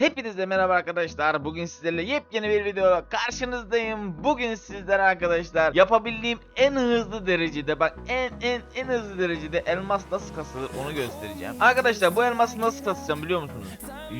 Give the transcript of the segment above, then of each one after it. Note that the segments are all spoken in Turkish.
Hepinize merhaba arkadaşlar. Bugün sizlerle yepyeni bir videoyla karşınızdayım. Bugün sizlere arkadaşlar yapabildiğim en hızlı derecede bak en en en hızlı derecede elmas nasıl kasılır onu göstereceğim. Arkadaşlar bu elması nasıl kasacağım biliyor musunuz?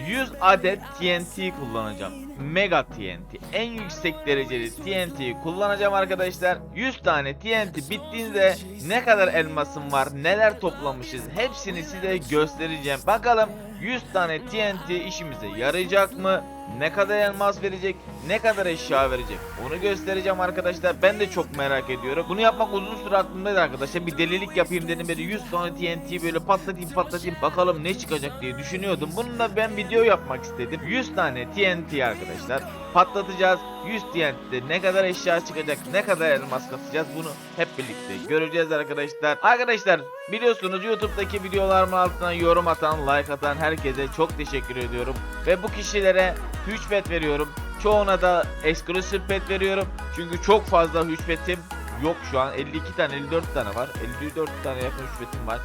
100 adet TNT kullanacağım. Mega TNT. En yüksek dereceli TNT kullanacağım arkadaşlar. 100 tane TNT bittiğinde ne kadar elmasım var, neler toplamışız hepsini size göstereceğim. Bakalım 100 tane TNT işimize yarayacak mı? Ne kadar elmas verecek? Ne kadar eşya verecek? Onu göstereceğim arkadaşlar. Ben de çok merak ediyorum. Bunu yapmak uzun süre aklımdaydı arkadaşlar. Bir delilik yapayım dedim böyle 100 tane TNT böyle patlatayım patlatayım bakalım ne çıkacak diye düşünüyordum. Bununla ben video yapmak istedim. 100 tane TNT arkadaşlar patlatacağız. 100 TNT'de ne kadar eşya çıkacak, ne kadar elmas kasacağız bunu hep birlikte göreceğiz arkadaşlar. Arkadaşlar biliyorsunuz YouTube'daki videolarımın altına yorum atan, like atan herkese çok teşekkür ediyorum. Ve bu kişilere 3 pet veriyorum. Çoğuna da exclusive pet veriyorum. Çünkü çok fazla 3 petim yok şu an. 52 tane, 54 tane var. 54 tane yakın 3 petim var.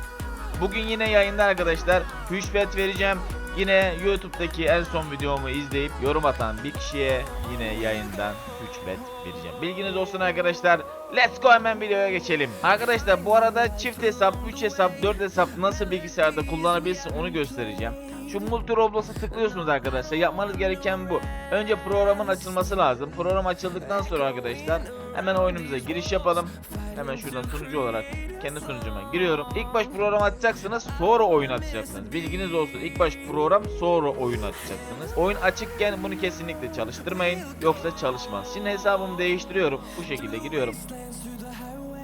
Bugün yine yayında arkadaşlar 3 pet vereceğim. Yine YouTube'daki en son videomu izleyip yorum atan bir kişiye yine yayından 3 bet vereceğim. Bilginiz olsun arkadaşlar. Let's go hemen videoya geçelim. Arkadaşlar bu arada çift hesap, 3 hesap, 4 hesap nasıl bilgisayarda kullanabilirsin onu göstereceğim. Şu multi Roblox'a tıklıyorsunuz arkadaşlar. Yapmanız gereken bu. Önce programın açılması lazım. Program açıldıktan sonra arkadaşlar hemen oyunumuza giriş yapalım. Hemen şuradan sunucu olarak kendi sunucuma giriyorum. İlk baş program açacaksınız, sonra oyun açacaksınız. Bilginiz olsun. İlk baş program, sonra oyun açacaksınız. Oyun açıkken bunu kesinlikle çalıştırmayın. Yoksa çalışmaz. Şimdi hesabımı değiştiriyorum. Bu şekilde giriyorum.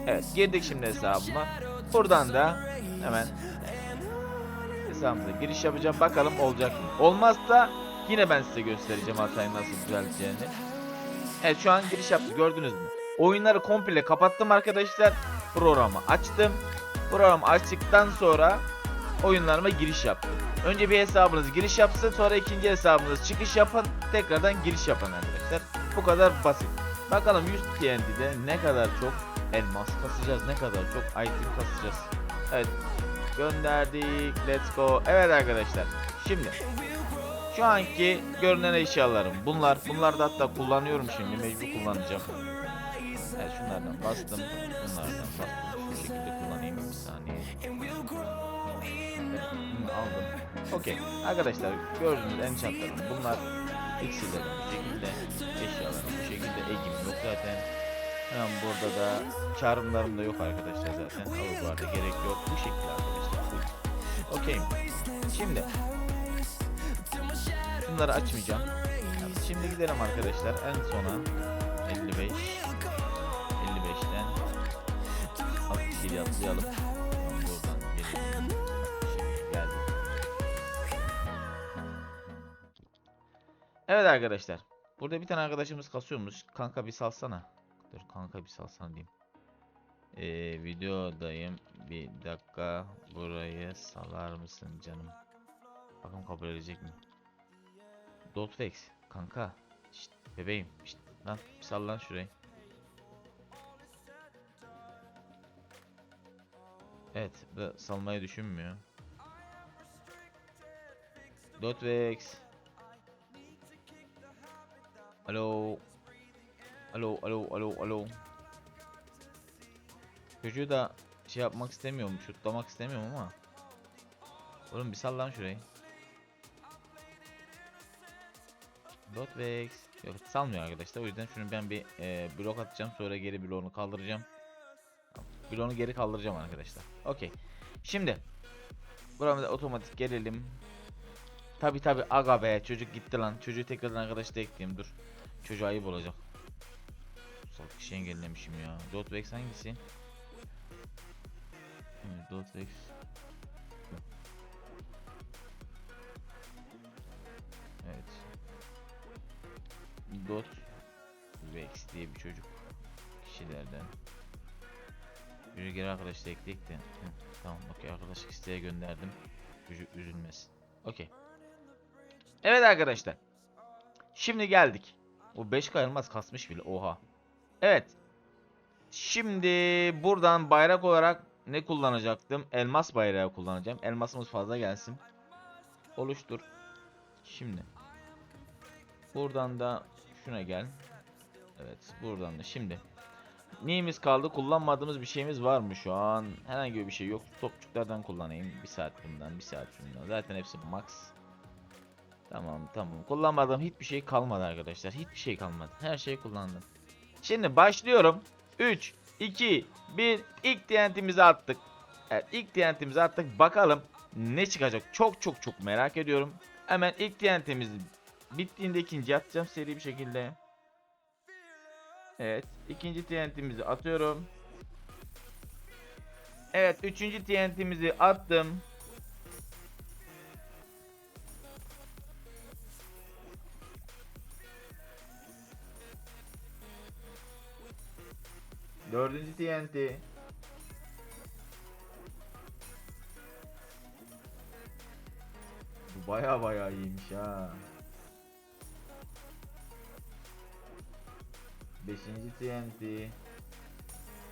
Evet, girdik şimdi hesabıma. Buradan da hemen hesabımıza giriş yapacağım. Bakalım olacak mı? Olmazsa yine ben size göstereceğim hatayı nasıl düzelteceğini. Evet şu an giriş yaptı gördünüz mü? Oyunları komple kapattım arkadaşlar. Programı açtım. Programı açtıktan sonra oyunlarıma giriş yaptım. Önce bir hesabınız giriş yapsın sonra ikinci hesabınız çıkış yapın. Tekrardan giriş yapın arkadaşlar. Bu kadar basit. Bakalım 100 TNT'de ne kadar çok elmas kasacağız, ne kadar çok item kasacağız. Evet gönderdik. Let's go. Evet arkadaşlar. Şimdi şu anki görünen eşyalarım bunlar. Bunlar da hatta kullanıyorum şimdi. Mecbur kullanacağım. Evet şunlardan bastım. Bunlardan bastım. Şu şekilde kullanayım bir saniye. Evet, aldım. Okey. Arkadaşlar gördüğünüz enchantlarım bunlar. Eksilerim bu şekilde. Eşyalarım bu şekilde. Egim yok zaten. Hemen burada da çağrımlarım da yok arkadaşlar zaten. Arada gerek yok. Bu şekilde arkadaşlar. Full. Okey. Şimdi Bunları açmayacağım. Şimdi gidelim arkadaşlar en sona 55 55'ten alt bir atlayalım. Buradan gelelim. Geldim. Evet arkadaşlar. Burada bir tane arkadaşımız kasıyormuş. Kanka bir salsana. Dur kanka bir salsana diyeyim. Ee, videodayım. Bir dakika burayı salar mısın canım? Bakalım kabul edecek mi? Dotvex kanka. Şşt, bebeğim. Şşt, lan bir sal lan şurayı. Evet bu salmayı düşünmüyor. Dotvex. Alo. Alo alo alo alo. Çocuğu da şey yapmak istemiyorum, şutlamak istemiyorum ama. Oğlum bir sal lan şurayı. Dotvex. Yok salmıyor arkadaşlar. O yüzden şunu ben bir e, blok atacağım. Sonra geri bloğunu kaldıracağım. Bloğunu geri kaldıracağım arkadaşlar. Okey. Şimdi. Buramıza otomatik gelelim. Tabi tabi aga be çocuk gitti lan. Çocuğu tekrardan arkadaşla ekleyeyim dur. Çocuğa ayıp olacak. Salak kişi engellemişim ya. Dotvex hangisi? Şimdi Dotvex. Evet. Dot Vex diye bir çocuk kişilerden. Yürü geri arkadaşla ekleyek de. Tamam okey arkadaşlık isteğe gönderdim. Çocuk üzülmesin. Okey. Evet arkadaşlar. Şimdi geldik. O 5 kayılmaz kasmış bile. Oha. Evet. Şimdi buradan bayrak olarak ne kullanacaktım? Elmas bayrağı kullanacağım. Elmasımız fazla gelsin. Oluştur. Şimdi Buradan da şuna gel. Evet buradan da şimdi. Neyimiz kaldı? Kullanmadığımız bir şeyimiz var mı şu an? Herhangi bir şey yok. Topçuklardan kullanayım. Bir saat bundan, bir saat bundan. Zaten hepsi max. Tamam tamam. Kullanmadığım hiçbir şey kalmadı arkadaşlar. Hiçbir şey kalmadı. Her şeyi kullandım. Şimdi başlıyorum. 3, 2, 1. İlk TNT'mizi attık. Evet ilk TNT'mizi attık. Bakalım ne çıkacak. Çok çok çok merak ediyorum. Hemen ilk TNT'miz bittiğinde ikinci atacağım seri bir şekilde. Evet. ikinci TNT'mizi atıyorum. Evet. Üçüncü TNT'mizi attım. Dördüncü TNT. Bu baya baya iyiymiş ha. Beşinci TNT.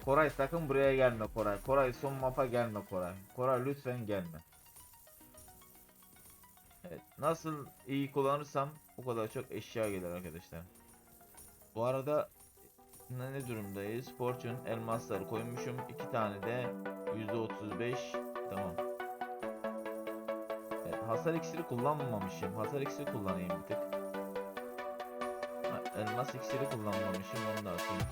Koray sakın buraya gelme Koray. Koray son mapa gelme Koray. Koray lütfen gelme. Evet. Nasıl iyi kullanırsam o kadar çok eşya gelir arkadaşlar. Bu arada ne, ne durumdayız? Fortune elmasları koymuşum. iki tane de %35. Tamam. Evet, hasar iksiri kullanmamışım. Hasar iksiri kullanayım bir tık. Ha, Elmas iksiri kullanmamışım. Onu da atayım.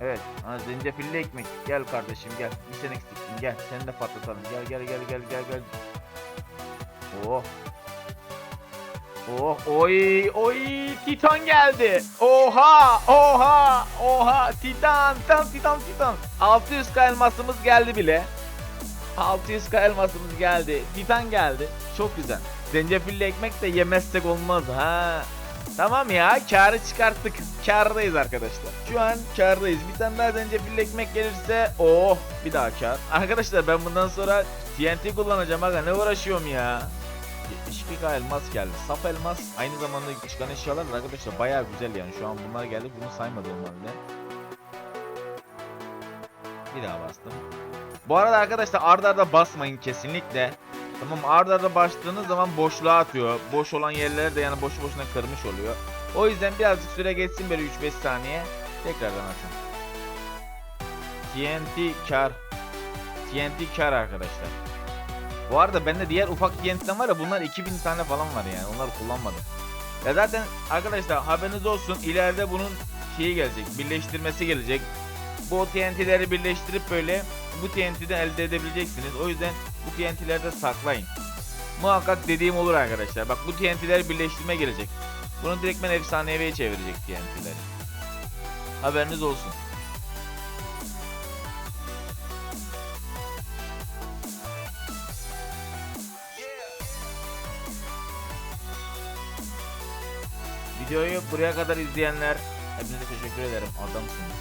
Evet. Ha, zencefilli ekmek. Gel kardeşim gel. Bir sen eksiktin. Gel. Seni de patlatalım. Gel gel gel gel gel gel. Oh. Oh oy oy Titan geldi. Oha oha oha Titan Titan Titan Titan. 600k elmasımız geldi bile. 600k elmasımız geldi. Titan geldi. Çok güzel. Zencefilli ekmek de yemezsek olmaz ha. Tamam ya karı çıkarttık. Kardayız arkadaşlar. Şu an kardayız. Bir tane daha zencefilli ekmek gelirse oh bir daha kar. Arkadaşlar ben bundan sonra TNT kullanacağım aga ne uğraşıyorum ya. 72k elmas geldi. Saf elmas aynı zamanda çıkan eşyalar da arkadaşlar bayağı güzel yani. Şu an bunlar geldi bunu saymadığım halde. Bir daha bastım. Bu arada arkadaşlar arda arda basmayın kesinlikle. Tamam arda arda bastığınız zaman boşluğa atıyor. Boş olan yerleri de yani boşu boşuna kırmış oluyor. O yüzden birazcık süre geçsin böyle 3-5 saniye. Tekrardan atın. TNT kar. TNT kar arkadaşlar. Bu arada bende diğer ufak TNT'den var ya bunlar 2000 tane falan var yani. Onları kullanmadım. Ya zaten arkadaşlar haberiniz olsun ileride bunun şeyi gelecek. Birleştirmesi gelecek. Bu TNT'leri birleştirip böyle bu TNT'den elde edebileceksiniz. O yüzden bu TNT'leri de saklayın. Muhakkak dediğim olur arkadaşlar. Bak bu TNT'leri birleştirme gelecek. Bunu direktmen efsaneviye çevirecek TNT'leri. Haberiniz olsun. Videoyu buraya kadar izleyenler hepinize teşekkür ederim. Adamsınız.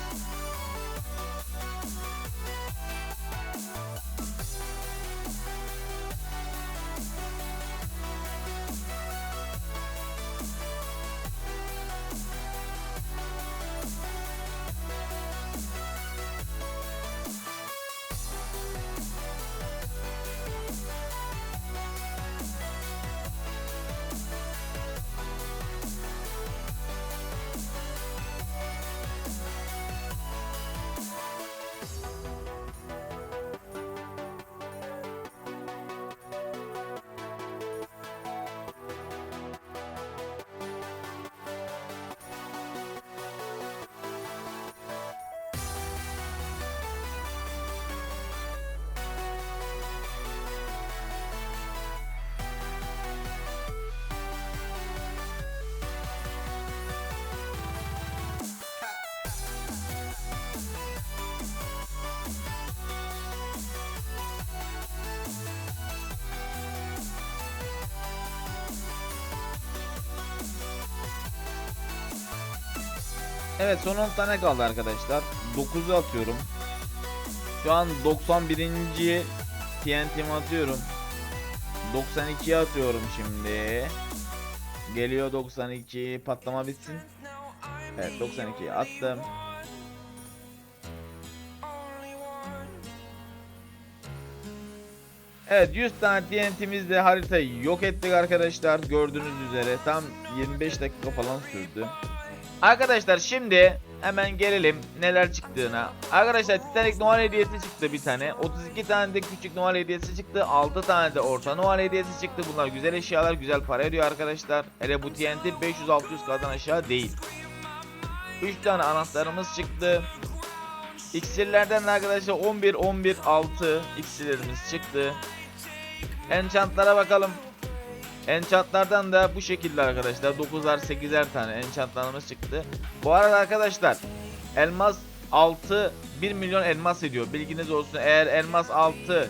Evet son 10 tane kaldı arkadaşlar. 9'u atıyorum. Şu an 91. TNT'mi atıyorum. 92'ye atıyorum şimdi. Geliyor 92 patlama bitsin. Evet 92'ye attım. Evet 100 tane TNT'mizle haritayı yok ettik arkadaşlar. Gördüğünüz üzere tam 25 dakika falan sürdü. Arkadaşlar şimdi hemen gelelim neler çıktığına. Arkadaşlar Titanic Noel hediyesi çıktı bir tane. 32 tane de küçük Noel hediyesi çıktı. 6 tane de orta Noel hediyesi çıktı. Bunlar güzel eşyalar, güzel para ediyor arkadaşlar. Hele bu TNT 500-600 kadar aşağı değil. 3 tane anahtarımız çıktı. İksirlerden de arkadaşlar 11 11 6 iksirlerimiz çıktı. Enchantlara bakalım. Enchantlardan da bu şekilde arkadaşlar 9'ar 8'er tane enchantlarımız çıktı. Bu arada arkadaşlar elmas 6 1 milyon elmas ediyor. Bilginiz olsun. Eğer elmas 6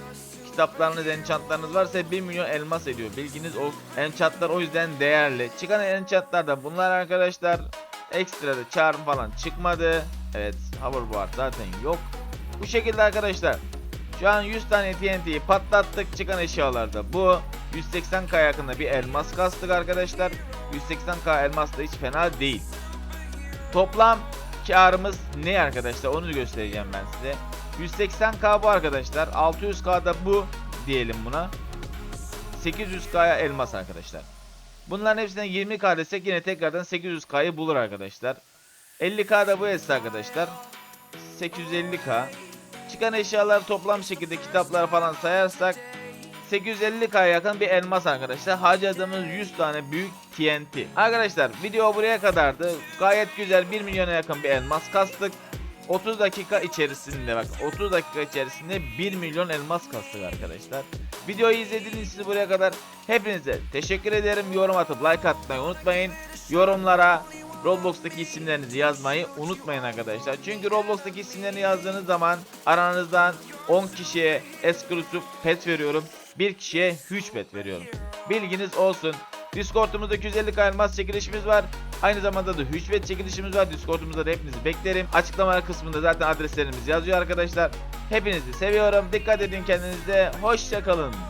kitaplarınız, enchantlarınız varsa 1 milyon elmas ediyor. Bilginiz olsun. Enchantlar o yüzden değerli. Çıkan enchantlar da bunlar arkadaşlar. Ekstra da charm falan çıkmadı. Evet, hoverboard zaten yok. Bu şekilde arkadaşlar. Şu an 100 tane TNT'yi patlattık. Çıkan eşyalarda bu. 180k yakında bir elmas kastık arkadaşlar. 180k elmas da hiç fena değil. Toplam karımız ne arkadaşlar onu göstereceğim ben size. 180k bu arkadaşlar. 600k da bu diyelim buna. 800k'ya elmas arkadaşlar. Bunların hepsinden 20k desek yine tekrardan 800k'yı bulur arkadaşlar. 50k da bu hesap arkadaşlar. 850k. Çıkan eşyalar toplam şekilde kitaplar falan sayarsak 850k yakın bir elmas arkadaşlar. Harcadığımız 100 tane büyük TNT. Arkadaşlar video buraya kadardı. Gayet güzel 1 milyona yakın bir elmas kastık. 30 dakika içerisinde bak 30 dakika içerisinde 1 milyon elmas kastık arkadaşlar. Videoyu izlediğiniz için buraya kadar hepinize teşekkür ederim. Yorum atıp like atmayı unutmayın. Yorumlara Roblox'taki isimlerinizi yazmayı unutmayın arkadaşlar. Çünkü Roblox'taki isimlerini yazdığınız zaman aranızdan 10 kişiye exclusive pet veriyorum. Bir kişiye 3 pet veriyorum. Bilginiz olsun. Discord'umuzda 250 elmas çekilişimiz var. Aynı zamanda da hücvet çekilişimiz var. Discord'umuzda da hepinizi beklerim. Açıklama kısmında zaten adreslerimiz yazıyor arkadaşlar. Hepinizi seviyorum. Dikkat edin kendinize. Hoşçakalın.